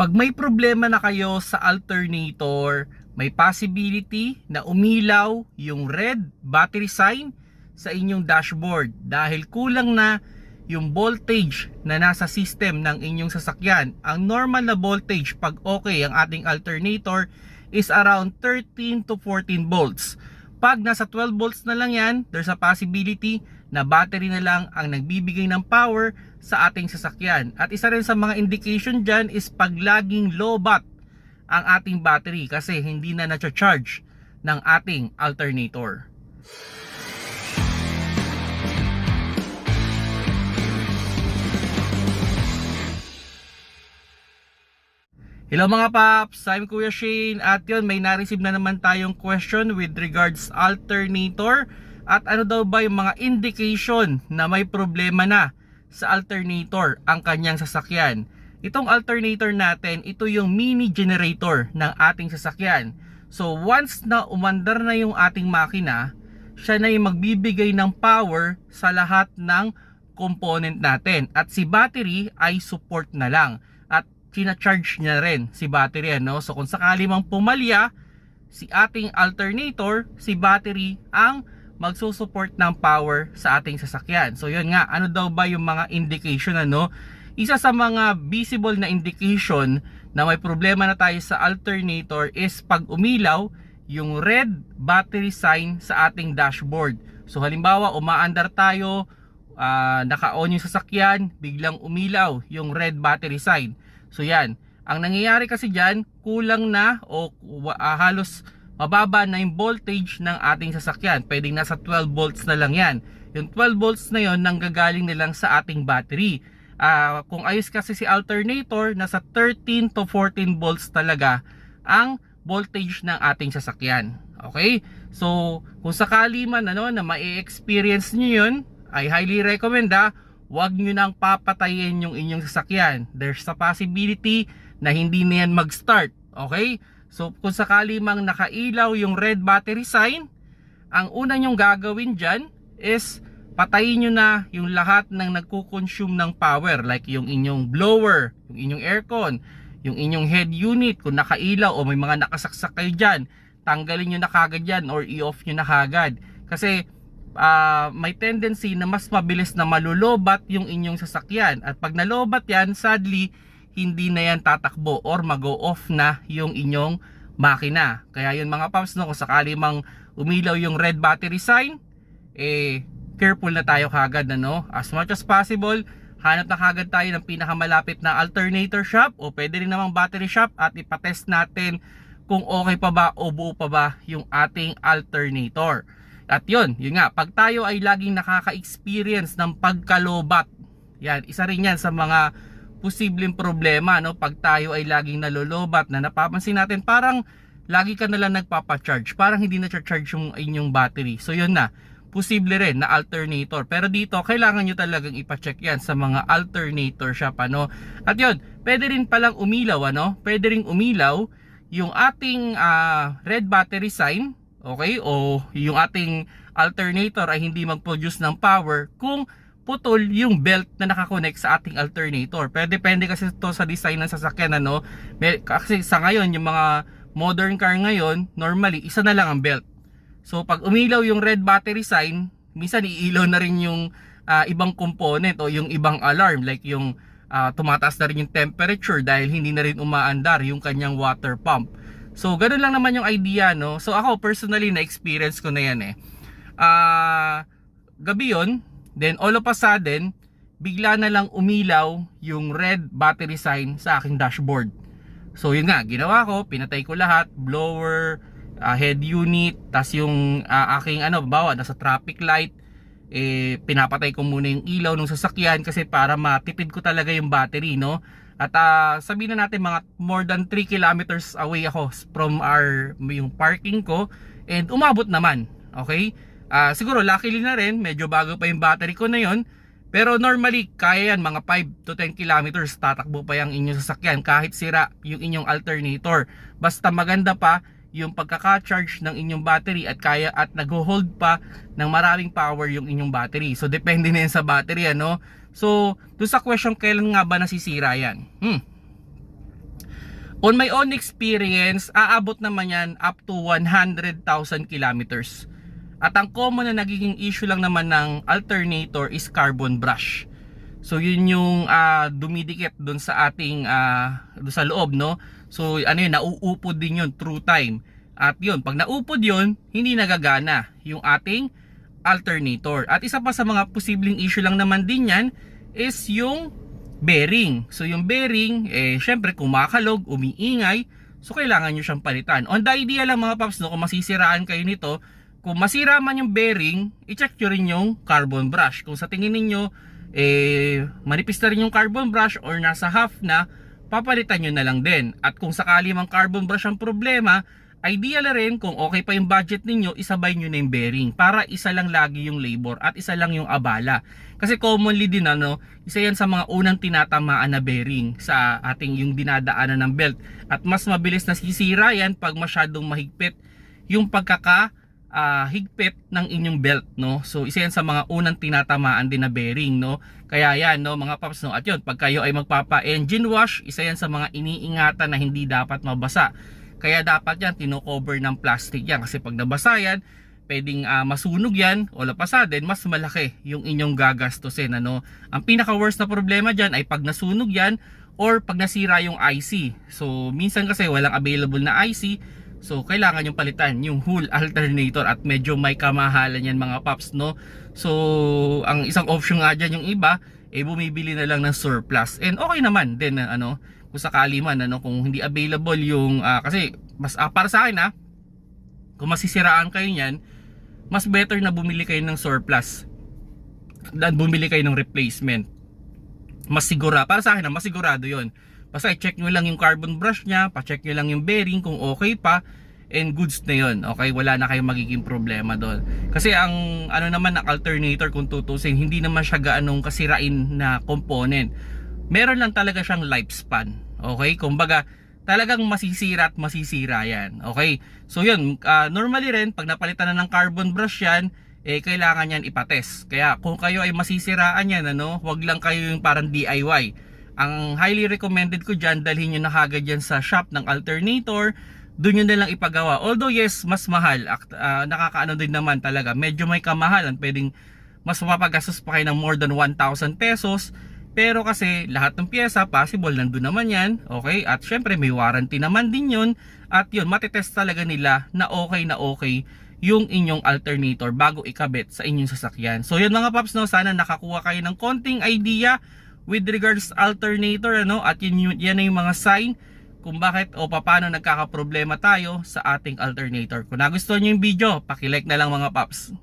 Pag may problema na kayo sa alternator, may possibility na umilaw yung red battery sign sa inyong dashboard dahil kulang na yung voltage na nasa system ng inyong sasakyan. Ang normal na voltage pag okay ang ating alternator is around 13 to 14 volts. Pag nasa 12 volts na lang yan, there's a possibility na battery na lang ang nagbibigay ng power sa ating sasakyan. At isa rin sa mga indication dyan is pag laging low bat ang ating battery kasi hindi na na-charge ng ating alternator. Hello mga paps, I'm Kuya Shane at yun may na-receive na naman tayong question with regards alternator at ano daw ba yung mga indication na may problema na sa alternator ang kanyang sasakyan. Itong alternator natin, ito yung mini generator ng ating sasakyan. So once na umandar na yung ating makina, siya na yung magbibigay ng power sa lahat ng component natin. At si battery ay support na lang. At charge niya rin si battery. Ano? So kung sakali mang pumalya, si ating alternator, si battery ang magsusupport ng power sa ating sasakyan. So yun nga, ano daw ba yung mga indication ano? Isa sa mga visible na indication na may problema na tayo sa alternator is pag umilaw yung red battery sign sa ating dashboard. So halimbawa, umaandar tayo, ah, naka-on yung sasakyan, biglang umilaw yung red battery sign. So yan, ang nangyayari kasi dyan, kulang na o ah, halos mababa na yung voltage ng ating sasakyan. Pwedeng nasa 12 volts na lang yan. Yung 12 volts na yon nanggagaling na lang sa ating battery. Ah, kung ayos kasi si alternator, nasa 13 to 14 volts talaga ang voltage ng ating sasakyan. Okay? So, kung sakali man ano, na ma-experience nyo yun, I highly recommend ah, wag nyo nang papatayin yung inyong sasakyan. There's a possibility na hindi na yan mag-start. Okay? So, kung sakali mang nakailaw yung red battery sign, ang una nyong gagawin dyan is patayin nyo na yung lahat ng nagko-consume ng power like yung inyong blower, yung inyong aircon, yung inyong head unit kung nakailaw o may mga nakasaksak kayo dyan, tanggalin nyo na kagad yan or i-off nyo na kagad. Kasi ah, may tendency na mas mabilis na malulobat yung inyong sasakyan at pag nalobat yan, sadly, hindi na yan tatakbo or mag-go off na yung inyong makina. Kaya yun mga paps, no, kung sakali mang umilaw yung red battery sign, eh, careful na tayo kagad ano as much as possible hanap na kagad tayo ng pinakamalapit na alternator shop o pwede rin namang battery shop at ipatest natin kung okay pa ba o buo pa ba yung ating alternator at yun, yun nga, pag tayo ay laging nakaka-experience ng pagkalobat yan, isa rin yan sa mga posibleng problema no pag tayo ay laging nalolobat na napapansin natin parang lagi ka na lang nagpapa-charge parang hindi na charge yung inyong battery so yun na posible rin na alternator. Pero dito, kailangan nyo talagang ipacheck yan sa mga alternator shop. Ano? At yun, pwede rin palang umilaw. Ano? Pwede rin umilaw yung ating ah, red battery sign. Okay? O yung ating alternator ay hindi mag-produce ng power kung putol yung belt na nakakonect sa ating alternator. Pero depende kasi to sa design ng sasakyan. Ano? Kasi sa ngayon, yung mga modern car ngayon, normally, isa na lang ang belt. So pag umilaw yung red battery sign, minsan iilaw na rin yung ah, ibang component o yung ibang alarm like yung ah, tumataas na rin yung temperature dahil hindi na rin umaandar yung kanyang water pump. So ganun lang naman yung idea no. So ako personally na experience ko na yan eh. Ah gabi yon, then all of a sudden bigla na lang umilaw yung red battery sign sa aking dashboard. So yun nga, ginawa ko, pinatay ko lahat, blower, ah, head unit, tas yung ah, aking ano, bawa nasa traffic light, eh pinapatay ko muna yung ilaw ng sasakyan kasi para matipid ko talaga yung battery, no? At ah, sabihin na natin mga more than 3 kilometers away ako from our yung parking ko and umabot naman, okay? Ah, siguro luckily na rin, medyo bago pa yung battery ko na yon. Pero normally, kaya yan, mga 5 to 10 kilometers, tatakbo pa yung inyong sasakyan kahit sira yung inyong alternator. Basta maganda pa yung pagkaka-charge ng inyong battery at kaya at nag-hold pa ng maraming power yung inyong battery. So, depende na yan sa battery, ano? So, doon sa question, kailan nga ba nasisira yan? Hmm. On my own experience, aabot naman yan up to 100,000 kilometers. At ang common na nagiging issue lang naman ng alternator is carbon brush. So yun yung ah, dumidikit doon sa ating doon sa loob no. So ano yun nauupod din yun through time. At yun pag naupod yun hindi nagagana yung ating alternator. At isa pa sa mga posibleng issue lang naman din yan is yung bearing. So yung bearing eh syempre kumakalog, umiingay. So kailangan nyo siyang palitan. On the idea lang mga paps no kung masisiraan kayo nito kung masira man yung bearing, i-check nyo rin yung carbon brush. Kung sa tingin ninyo, eh, manipis na rin yung carbon brush or nasa half na, papalitan nyo na lang din. At kung sakali mang carbon brush ang problema, ideal na rin kung okay pa yung budget ninyo, isabay nyo na yung bearing para isa lang lagi yung labor at isa lang yung abala. Kasi commonly din ano, isa yan sa mga unang tinatamaan na bearing sa ating yung dinadaanan ng belt. At mas mabilis na sisira yan pag masyadong mahigpit yung pagkaka ah, higpit ng inyong belt no? So isa yan sa mga unang tinatamaan din na bearing no? Kaya yan no mga paps no? At yun pag kayo ay magpapa engine wash isa yan sa mga iniingatan na hindi dapat mabasa. Kaya dapat yan tino-cover ng plastic yan. Kasi pag nabasa yan pwedeng ah, masunog yan o lapasa din mas malaki yung inyong gagastusin ano? Ang pinaka worst na problema dyan ay pag nasunog yan or pag nasira yung IC so minsan kasi walang available na IC So kailangan yung palitan yung whole alternator at medyo may kamahalan yan mga paps no. So ang isang option nga dyan yung iba eh bumibili na lang ng surplus. And okay naman din ano kung sakali man ano kung hindi available yung ah, kasi mas ah, para sa akin ah kung masisiraan kayo niyan mas better na bumili kayo ng surplus than bumili kayo ng replacement. Mas sigura para sa akin ah, mas sigurado 'yon. Basta i-check nyo lang yung carbon brush niya, pa-check nyo lang yung bearing kung okay pa and goods na yun. Okay, wala na kayong magiging problema doon. Kasi ang ano naman ng alternator kung tutusin, hindi naman siya gaanong kasirain na component. Meron lang talaga siyang lifespan. Okay? Kumbaga, talagang masisira at masisira yan. Okay? So yun, ah, normally rin, pag napalitan na ng carbon brush yan, eh kailangan yan ipatest. Kaya kung kayo ay masisiraan yan, ano, wag lang kayo yung parang DIY ang highly recommended ko dyan, dalhin nyo na kagad yan sa shop ng alternator. Doon nyo na lang ipagawa. Although yes, mas mahal. Ah, nakakaano din naman talaga. Medyo may kamahalan. Pwedeng mas mapapagastos pa kayo ng more than 1,000 pesos. Pero kasi lahat ng pyesa, possible nandun naman yan. Okay? At syempre may warranty naman din yun. At yun, matitest talaga nila na okay na okay yung inyong alternator bago ikabit sa inyong sasakyan. So yun mga paps, no, sana nakakuha kayo ng konting idea with regards alternator ano at yun, yan yung mga sign kung bakit o paano nagkakaproblema tayo sa ating alternator. Kung nagustuhan niyo yung video, paki-like na lang mga paps.